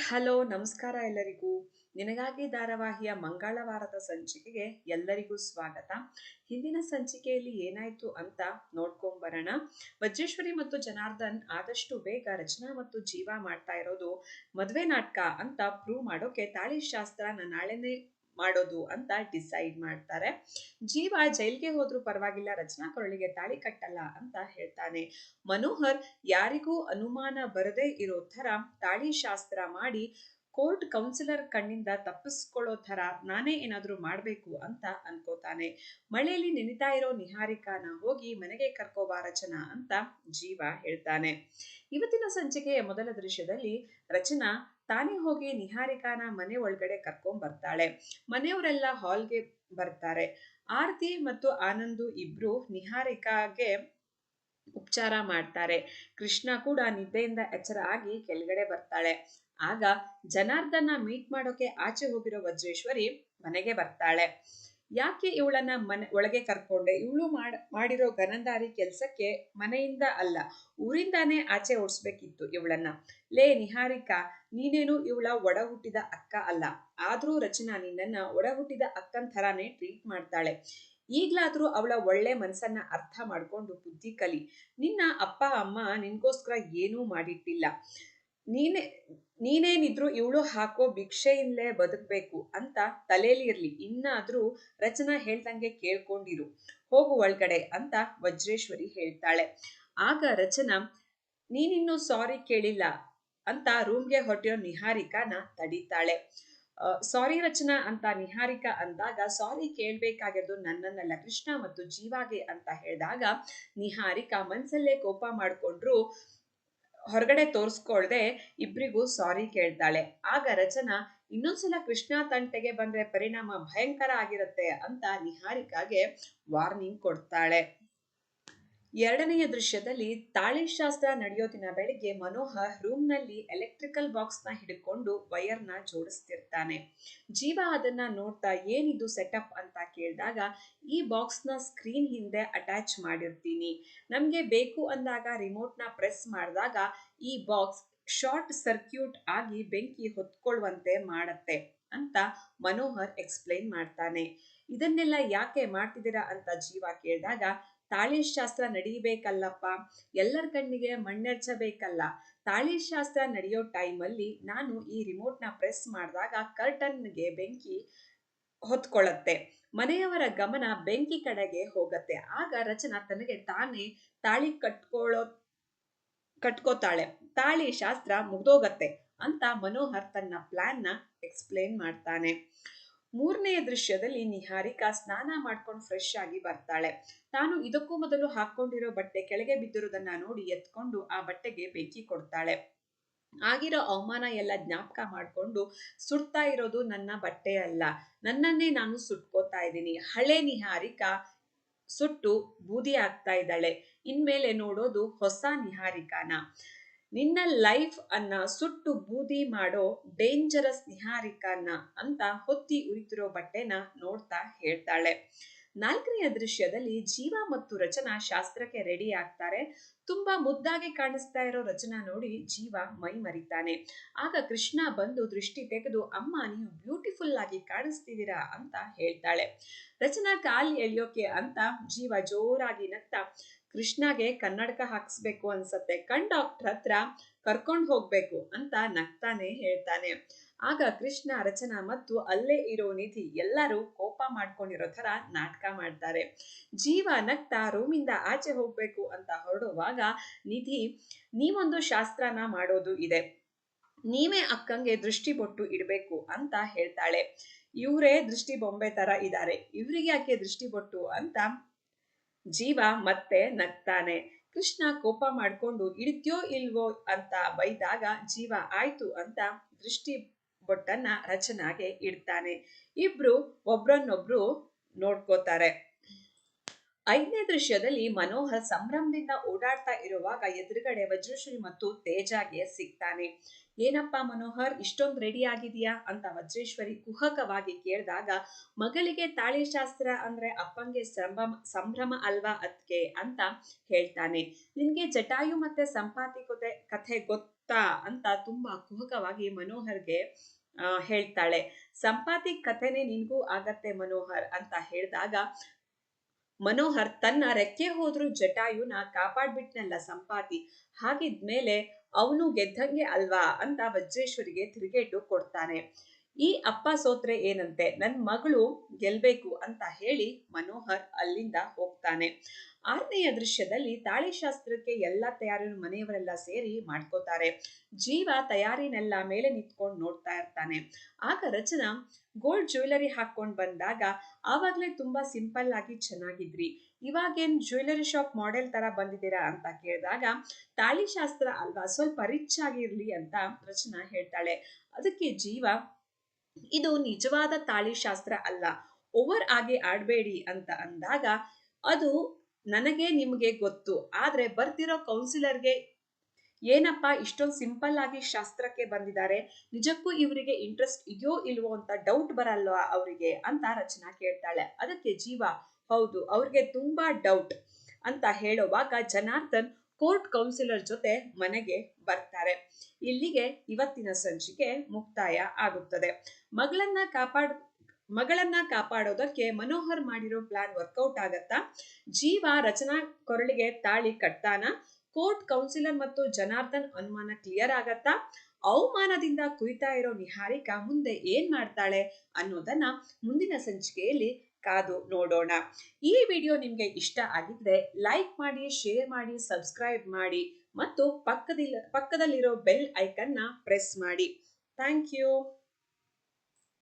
Hello, ನಮಸ್ಕಾರ ಎಲ್ಲರಿಗೂ. ನಿನಗಾಗಿ ಧಾರಾವಾಹಿಯ ಮಂಗಳವಾರದ ಸಂಚಿಕೆಗೆ ಎಲ್ಲರಿಗೂ ಸ್ವಾಗತ. ಹಿಂದಿನ ಸಂಚಿಕೆಯಲ್ಲಿ ಏನಾಯ್ತು ಅಂತ ನೋಡ್ಕೊಂಬರೋಣ ವಜ್ರೇಶ್ವರಿ ಮತ್ತು ಜನಾರ್ದನ್ ಆದಷ್ಟು ಬೇಗ ರಚನಾ ಮತ್ತು ಜೀವ ಮಾಡ್ತಾ ಇರೋದು ಮದುವೆ ನಾಟಕ ಅಂತ ಪ್ರೂವ್ ಮಾಡೋಕೆ ತಾಳಿ ಶಾಸ್ತ್ರನ ನಾಳೆನೇ ಮಾಡೋದು ಅಂತ ಡಿಸೈಡ್ ಮಾಡ್ತಾರೆ. ಜೀವ ಜೈಲ್ಗೆ ಹೋದ್ರೂ ಪರವಾಗಿಲ್ಲ, ರಚನಾ ಕೊರಳಿಗೆ ತಾಳಿ ಕಟ್ಟಲ್ಲ ಅಂತ ಹೇಳ್ತಾನೆ. ಮನೋಹರ್ ಯಾರಿಗೂ ಅನುಮಾನ ಬರದೇ ಇರೋ ತರ ತಾಳಿ ಶಾಸ್ತ್ರ ಮಾಡಿ ಕೋರ್ಟ್ ಕೌನ್ಸಿಲರ್ ಕಣ್ಣಿಂದ ತಪ್ಪಿಸ್ಕೊಳ್ಳೋ ಥರ ನಾನೇ ಏನಾದರೂ ಮಾಡಬೇಕು ಅಂತ ಅನ್ಕೋತಾನೆ. ಮಳೆಯಲ್ಲಿ ನೆನಿತಾ ಇರೋ ನಿಹಾರಿಕಾನ ಹೋಗಿ ಮನೆಗೆ ಕರ್ಕೋಬಾ ರಚನಾ ಅಂತ ಜೀವ ಹೇಳ್ತಾನೆ. ಇವತ್ತಿನ ಸಂಚಿಕೆಯ ಮೊದಲ ದೃಶ್ಯದಲ್ಲಿ ರಚನಾ ತಾನೇ ಹೋಗಿ ನಿಹಾರಿಕಾನ ಮನೆ ಒಳಗಡೆ ಕರ್ಕೊಂಡ್ ಬರ್ತಾಳೆ. ಮನೆಯವರೆಲ್ಲ ಹಾಲ್ಗೆ ಬರ್ತಾರೆ. ಆರತಿ ಮತ್ತು ಆನಂದು ಇಬ್ರು ನಿಹಾರಿಕಾಗೆ ಉಪಚಾರ ಮಾಡ್ತಾರೆ. ಕೃಷ್ಣ ಕೂಡ ನಿದ್ದೆಯಿಂದ ಎಚ್ಚರ ಆಗಿ ಕೆಳಗಡೆ ಬರ್ತಾಳೆ. ಆಗ ಜನಾರ್ದನ ಮೀಟ್ ಮಾಡೋಕೆ ಆಚೆ ಹೋಗಿರೋ ವಜ್ರೇಶ್ವರಿ ಮನೆಗೆ ಬರ್ತಾಳೆ. ಯಾಕೆ ಇವಳನ್ನ ಮನೆ, ಒಳಗೆ ಕರ್ಕೊಂಡೆ? ಇವಳು ಮಾಡ್, ಮಾಡಿರೋ ಗನಂದಾರಿ ಕೆಲ್ಸಕ್ಕೆ ಮನೆಯಿಂದ ಅಲ್ಲ, ಊರಿಂದಾನೇ ಆಚೆ ಓಡಿಸ್ಬೇಕಿತ್ತು ಇವಳನ್ನ. ಲೇ ನಿಹಾರಿಕಾ, ನೀನೇನು ಇವಳ ಒಡ ಹುಟ್ಟಿದ ಅಕ್ಕ ಅಲ್ಲ. ಆದ್ರೂ ರಚನಾ ನಿನ್ನನ್ನ ಒಡ ಹುಟ್ಟಿದ ಅಕ್ಕನ್ ಥರಾನೇ ಟ್ರೀಟ್ ಮಾಡ್ತಾಳೆ. ಈಗ್ಲಾದ್ರೂ ಅವಳ ಒಳ್ಳೆ ಮನಸ್ಸನ್ನ ಅರ್ಥ ಮಾಡ್ಕೊಂಡು ಬುದ್ಧಿ ಕಲಿ. ನಿನ್ನ ಅಪ್ಪ, ಅಮ್ಮ ನಿನ್ಗೋಸ್ಕರ ಏನೂ ಮಾಡಿಟ್ಟಿಲ್ಲ. ನೀನೇ ನೀನೇನಿದ್ರು ಇವಳು ಹಾಕೋ ಭಿಕ್ಷೆಯಿಂದಲೇ ಬದುಕ್ಬೇಕು ಅಂತ ತಲೆಯಲ್ಲಿ ಇರ್ಲಿ. ಇನ್ನಾದ್ರೂ ರಚನಾ ಹೇಳ್ದಂಗೆ ಕೇಳ್ಕೊಂಡಿರು. ಹೋಗು ಒಳಗಡೆ ಅಂತ ವಜ್ರೇಶ್ವರಿ ಹೇಳ್ತಾಳೆ. ಆಗ ರಚನಾ, ನೀನಿನ್ನೂ ಸಾರಿ ಕೇಳಿಲ್ಲ ಅಂತ ರೂಮ್ಗೆ ಹೊರಟಿರೋ ನಿಹಾರಿಕಾನ ತಡೀತಾಳೆ. ಸಾರಿ ರಚನಾ ಅಂತ ನಿಹಾರಿಕಾ ಅಂದಾಗ ಸಾರಿ ಕೇಳ್ಬೇಕಾಗಿರೋದು ನನ್ನನ್ನಲ್ಲ, ಕೃಷ್ಣ ಮತ್ತು ಜೀವಾಗೆ ಅಂತ ಹೇಳಿದಾಗ ನಿಹಾರಿಕಾ ಮನ್ಸಲ್ಲೇ ಕೋಪ ಮಾಡ್ಕೊಂಡ್ರು. ಹೊರಗಡೆ ತೋರಿಸ್ಕೊಳ್ದೆ ಇಬ್ರಿಗೂ ಸಾರಿ ಕೇಳ್ತಾಳೆ. ಆಗ ರಚನಾ, ಇನ್ನೊಂದ್ಸಲ ಕೃಷ್ಣ ತಂಟೆಗೆ ಬಂದ್ರೆ ಪರಿಣಾಮ ಭಯಂಕರ ಆಗಿರುತ್ತೆ ಅಂತ ನಿಹಾರಿಕಾಗೆ ವಾರ್ನಿಂಗ್ ಕೊಡ್ತಾಳೆ. ಎರಡನೆಯ ದೃಶ್ಯದಲ್ಲಿ ತಾಳಿ ಶಾಸ್ತ್ರ ನಡೆಯೋ ದಿನ ಬೆಳಿಗ್ಗೆ ಮನೋಹರ್ ರೂಮ್ನಲ್ಲಿ ಎಲೆಕ್ಟ್ರಿಕಲ್ ಬಾಕ್ಸ್ನ ಹಿಡ್ಕೊಂಡು ವೈರ್ನ ಜೋಡಿಸ್ತಿರ್ತಾನೆ. ಜೀವ ಅದನ್ನ ನೋಡ್ತಾ ಏನಿದು ಸೆಟಪ್ ಅಂತ ಕೇಳಿದಾಗ ಈ ಬಾಕ್ಸ್ನ ಸ್ಕ್ರೀನ್ ಹಿಂದೆ ಅಟ್ಯಾಚ್ ಮಾಡಿರ್ತೀನಿ. ನಮಗೆ ಬೇಕು ಅಂದಾಗ ರಿಮೋಟ್ನ ಪ್ರೆಸ್ ಮಾಡಿದಾಗ ಈ ಬಾಕ್ಸ್ ಶಾರ್ಟ್ ಸರ್ಕ್ಯೂಟ್ ಆಗಿ ಬೆಂಕಿ ಹೊತ್ಕೊಳ್ಳುವಂತೆ ಮಾಡತ್ತೆ ಅಂತ ಮನೋಹರ್ ಎಕ್ಸ್ಪ್ಲೈನ್ ಮಾಡ್ತಾನೆ. ಇದನ್ನೆಲ್ಲ ಯಾಕೆ ಮಾಡ್ತಿದ್ದೀರಾ ಅಂತ ಜೀವ ಕೇಳಿದಾಗ ತಾಳಿ ಶಾಸ್ತ್ರ ನಡೀಬೇಕಲ್ಲಪ್ಪ. ಎಲ್ಲರ ಕಣ್ಣಿಗೆ ಮಣ್ಣೆರ್ಚಬೇಕಲ್ಲ. ತಾಳಿ ಶಾಸ್ತ್ರ ನಡೆಯೋ ಟೈಮಲ್ಲಿ ನಾನು ಈ ರಿಮೋಟ್ನ ಪ್ರೆಸ್ ಮಾಡಿದಾಗ ಕರ್ಟನ್ಗೆ ಬೆಂಕಿ ಹೊತ್ಕೊಳ್ಳತ್ತೆ ಮನೆಯವರ ಗಮನ ಬೆಂಕಿ ಕಡೆಗೆ ಹೋಗತ್ತೆ. ಆಗ ರಚನಾ ತನಗೆ ತಾನೇ ತಾಳಿ ಕಟ್ಕೊಳ್ಳೋ ಕಟ್ಕೋತಾಳೆ. ತಾಳಿ ಶಾಸ್ತ್ರ ಮುಗ್ದೋಗತ್ತೆ ಅಂತ ಮನೋಹರ್ ತನ್ನ ಪ್ಲಾನ್ನ ಎಕ್ಸ್ಪ್ಲೇನ್ ಮಾಡ್ತಾನೆ. ಮೂರನೆಯ ದೃಶ್ಯದಲ್ಲಿ ನಿಹಾರಿಕಾ ಸ್ನಾನ ಮಾಡ್ಕೊಂಡು ಫ್ರೆಶ್ ಆಗಿ ಬರ್ತಾಳೆ. ತಾನು ಇದಕ್ಕೂ ಮೊದಲು ಹಾಕೊಂಡಿರೋ ಬಟ್ಟೆ ಕೆಳಗೆ ಬಿದ್ದಿರೋದನ್ನ ನೋಡಿ ಎತ್ಕೊಂಡು ಆ ಬಟ್ಟೆಗೆ ಬೆಂಕಿ ಕೊಡ್ತಾಳೆ. ಆಗಿರೋ ಅವಮಾನ ಎಲ್ಲ ಜ್ಞಾಪಕ ಮಾಡಿಕೊಂಡು ಸುಡ್ತಾ ಇರೋದು ನನ್ನ ಬಟ್ಟೆ ಅಲ್ಲ. ನನ್ನನ್ನೇ ನಾನು ಸುಟ್ಕೋತಾ ಇದ್ದೀನಿ. ಹಳೆ ನಿಹಾರಿಕಾ ಸುಟ್ಟು ಬೂದಿ ಆಗ್ತಾ ಇದ್ದಾಳೆ. ಇನ್ಮೇಲೆ ನೋಡೋದು ಹೊಸ ನಿಹಾರಿಕಾನ. ನಿನ್ನ ಲೈಫ್ ಅನ್ನ ಸುಟ್ಟು ಬೂದಿ ಮಾಡೋ ಡೇಂಜರಸ್ ನಿಹಾರಿಕಾನ ಅಂತ ಹೊತ್ತಿ ಉರಿತಿರೋ ಬಟ್ಟೆನ ನೋಡ್ತಾ ಹೇಳ್ತಾಳೆ. ನಾಲ್ಕನೆಯ ದೃಶ್ಯದಲ್ಲಿ ಜೀವ ಮತ್ತು ರಚನಾ ಶಾಸ್ತ್ರಕ್ಕೆ ರೆಡಿ ಆಗ್ತಾರೆ. ತುಂಬಾ ಮುದ್ದಾಗಿ ಕಾಣಿಸ್ತಾ ಇರೋ ರಚನಾ ನೋಡಿ ಜೀವ ಮೈ ಮರಿತಾನೆ. ಆಗ ಕೃಷ್ಣ ಬಂದು ದೃಷ್ಟಿ ತೆಗೆದು, ಅಮ್ಮ ನೀವು ಬ್ಯೂಟಿಫುಲ್ ಆಗಿ ಕಾಣಿಸ್ತಿದ್ದೀರಾ? ಅಂತ ಹೇಳ್ತಾಳೆ. ರಚನಾ ಕಾಲ್ ಎಳಿಯೋಕೆ ಅಂತ ಜೀವ ಜೋರಾಗಿ ನಗ್ತಾ ಕೃಷ್ಣಗೆ ಕನ್ನಡಕ ಹಾಕ್ಸ್ಬೇಕು ಅನ್ಸತ್ತೆ. ಕಣ್ ಡಾಕ್ಟರ್ ಹತ್ರ ಕರ್ಕೊಂಡು ಹೋಗ್ಬೇಕು ಅಂತ ನಗ್ತಾನೆ ಹೇಳ್ತಾನೆ. ಆಗ ಕೃಷ್ಣ ರಚನಾ ಮತ್ತು ಅಲ್ಲೇ ಇರೋ ನಿಧಿ ಎಲ್ಲರೂ ಕೋಪ ಮಾಡ್ಕೊಂಡಿರೋ ತರ ನಾಟಕ ಮಾಡ್ತಾರೆ. ಜೀವ ನಗ್ತಾ ರೂಮಿಂದ ಆಚೆ ಹೋಗ್ಬೇಕು ಅಂತ ಹೊರಡುವಾಗ ನಿಧಿ, ನೀವೊಂದು ಶಾಸ್ತ್ರನ ಮಾಡೋದು ಇದೆ. ನೀವೇ ಅಕ್ಕಂಗೆ ದೃಷ್ಟಿ ಬೊಟ್ಟು ಇಡಬೇಕು ಅಂತ ಹೇಳ್ತಾಳೆ. ಇವರೇ ದೃಷ್ಟಿ ಬೊಂಬೆ ತರ ಇದ್ದಾರೆ ಇವರಿಗೆ ಯಾಕೆ ದೃಷ್ಟಿ ಬೊಟ್ಟು ಅಂತ ಜೀವ ಮತ್ತೆ ನಗ್ತಾನೆ. ಕೃಷ್ಣ ಕೋಪ ಮಾಡ್ಕೊಂಡು ಇಳಿತ್ಯೋ ಇಲ್ವೋ? ಅಂತ ಬೈದಾಗ, ಜೀವ ಆಯ್ತು ಅಂತ ದೃಷ್ಟಿ ಬೊಟ್ಟನ್ನ ರಚನಾಗೆ ಇಡ್ತಾನೆ. ಇಬ್ರು ಒಬ್ರನ್ನೊಬ್ರು ನೋಡ್ಕೋತಾರೆ. ಐದನೇ ದೃಶ್ಯದಲ್ಲಿ ಮನೋಹರ್ ಸಂಭ್ರಮದಿಂದ ಓಡಾಡ್ತಾ ಇರುವಾಗ ಎದುರುಗಡೆ ವಜ್ರಶ್ರೀ ಮತ್ತು ತೇಜಾಗೆ ಸಿಗ್ತಾನೆ. ಏನಪ್ಪ ಮನೋಹರ್, ಇಷ್ಟೊಂದು ರೆಡಿ ಆಗಿದೆಯಾ ಅಂತ ವಜ್ರೇಶ್ವರಿ ಕುಹಕವಾಗಿ ಕೇಳಿದಾಗ, ಮಗಳಿಗೆ ತಾಳಿ ಶಾಸ್ತ್ರ ಅಂದ್ರೆ ಅಪ್ಪಂಗೆ ಸಂಭ್ರಮ ಸಂಭ್ರಮ ಅಲ್ವಾ ಅದ್ಕೆ ಅಂತ ಹೇಳ್ತಾನೆ. ನಿನ್ಗೆ ಜಟಾಯು ಮತ್ತೆ ಸಂಪಾತಿ ಕತೆ, ಕಥೆ ಗೊತ್ತಾ? ಅಂತ ತುಂಬಾ ಕುಹಕವಾಗಿ ಮನೋಹರ್ಗೆ ಹೇಳ್ತಾಳೆ. ಸಂಪಾತಿ ಕಥೆನೆ ನಿನ್ಗೂ ಆಗತ್ತೆ ಮನೋಹರ್ ಅಂತ ಹೇಳಿದಾಗ ಮನೋಹರ್ ತನ್ನ ರೆಕ್ಕೆ ಹೋದ್ರು ಜಟಾಯುನ ಕಾಪಾಡ್ಬಿಟ್ನಲ್ಲ ಸಂಪಾತಿ. ಹಾಗಿದ್ಮೇಲೆ ಅವನು ಗೆದ್ದಂಗೆ ಅಲ್ವಾ ಅಂತ ವಜ್ರೇಶ್ವರಿಗೆ ತಿರುಗೇಟು ಕೊಡ್ತಾನೆ. ಈ ಅಪ್ಪ ಸೋತ್ರೆ ಏನಂತೆ? ನನ್ನ ಮಗಳು ಗೆಲ್ಬೇಕು ಅಂತ ಹೇಳಿ ಮನೋಹರ್ ಅಲ್ಲಿಂದ ಹೋಗ್ತಾನೆ. ಆರನೆಯ ದೃಶ್ಯದಲ್ಲಿ ತಾಳಿಶಾಸ್ತ್ರಕ್ಕೆ ಎಲ್ಲ ತಯಾರಿಯನ್ನು ಮನೆಯವರೆಲ್ಲ ಸೇರಿ ಮಾಡ್ಕೋತಾರೆ. ಜೀವ ತಯಾರಿನೆಲ್ಲ ಮೇಲೆ ನಿಂತ್ಕೊಂಡು ನೋಡ್ತಾ ಇರ್ತಾನೆ. ಆಗ ರಚನಾ ಗೋಲ್ಡ್ ಜ್ಯುವೆಲರಿ ಹಾಕೊಂಡ್ ಬಂದಾಗ ಆವಾಗ್ಲೇ ತುಂಬಾ ಸಿಂಪಲ್ ಆಗಿ ಚೆನ್ನಾಗಿದ್ರಿ. ಇವಾಗೇನು ಜ್ಯುವೆಲರಿ ಶಾಪ್ ಮಾಡೆಲ್ ತರ ಬಂದಿದ್ದೀರಾ ಅಂತ ಕೇಳಿದಾಗ, ತಾಳಿಶಾಸ್ತ್ರ ಅಲ್ವಾ ಸ್ವಲ್ಪ ರಿಚ್ ಆಗಿರ್ಲಿ ಅಂತ ರಚನಾ ಹೇಳ್ತಾಳೆ. ಅದಕ್ಕೆ ಜೀವ ಇದು ನಿಜವಾದ ತಾಳಿಶಾಸ್ತ್ರ ಅಲ್ಲ. ಓವರ್ ಆಗಿ ಆಡಬೇಡಿ ಅಂತ ಅಂದಾಗ ಅದು ನನಗೆ ನಿಮಗೆ ಗೊತ್ತು. ಆದರೆ ಬರ್ತಿರೋ ಕೌನ್ಸಿಲರ್ಗೆ ಏನಪ್ಪ ಇಷ್ಟೊಂದು ಸಿಂಪಲ್ ಆಗಿ ಶಾಸ್ತ್ರಕ್ಕೆ ಬಂದಿದ್ದಾರೆ. ನಿಜಕ್ಕೂ ಇವರಿಗೆ ಇಂಟ್ರೆಸ್ಟ್ ಇದೆಯೋ ಇಲ್ವೋ ಅಂತ ಡೌಟ್ ಬರಲ್ವಾ ಅವರಿಗೆ ಅಂತ ರಚನಾ ಕೇಳ್ತಾಳೆ. ಅದಕ್ಕೆ ಜೀವ ಹೌದು, ಅವ್ರಿಗೆ ತುಂಬಾ ಡೌಟ್ ಅಂತ ಹೇಳುವಾಗ ಜನಾರ್ದನ್ ಕೋರ್ಟ್ ಕೌನ್ಸಿಲರ್ ಜೊತೆ ಮನೆಗೆ ಬರ್ತಾರೆ. ಇಲ್ಲಿಗೆ ಇವತ್ತಿನ ಸಂಚಿಕೆ ಮುಕ್ತಾಯ ಆಗುತ್ತದೆ. ಮಗಳನ್ನ ಕಾಪಾಡ್, ಮಗಳನ್ನ ಕಾಪಾಡೋದಕ್ಕೆ ಮನೋಹರ್ ಮಾಡಿರೋ ಪ್ಲಾನ್ ವರ್ಕೌಟ್ ಆಗತ್ತಾ? ಜೀವ ರಚನಾ ಕೊರಳಿಗೆ ತಾಳಿ ಕಟ್ತಾನ? ಕೋರ್ಟ್ ಕೌನ್ಸಿಲರ್ ಮತ್ತು ಜನಾರ್ದನ್ ಅನುಮಾನ ಕ್ಲಿಯರ್ ಆಗತ್ತಾ? ಅವಮಾನದಿಂದ ಕುಯ್ತಾ ಇರೋ ನಿಹಾರಿಕಾ ಮುಂದೆ ಏನ್ ಮಾಡ್ತಾಳೆ ಅನ್ನೋದನ್ನ ಮುಂದಿನ ಸಂಚಿಕೆಯಲ್ಲಿ ಕಾದು ನೋಡೋಣ. ಈ ವಿಡಿಯೋ ನಿಮಗೆ ಇಷ್ಟ ಆಗಿದ್ರೆ ಲೈಕ್ ಮಾಡಿ, ಶೇರ್ ಮಾಡಿ, ಸಬ್ಸ್ಕ್ರೈಬ್ ಮಾಡಿ ಮತ್ತು ಪಕ್ಕದಲ್ಲಿ ಪಕ್ಕದಲ್ಲಿರೋ ಬೆಲ್ ಐಕನ್ನ ಪ್ರೆಸ್ ಮಾಡಿ. Thank you.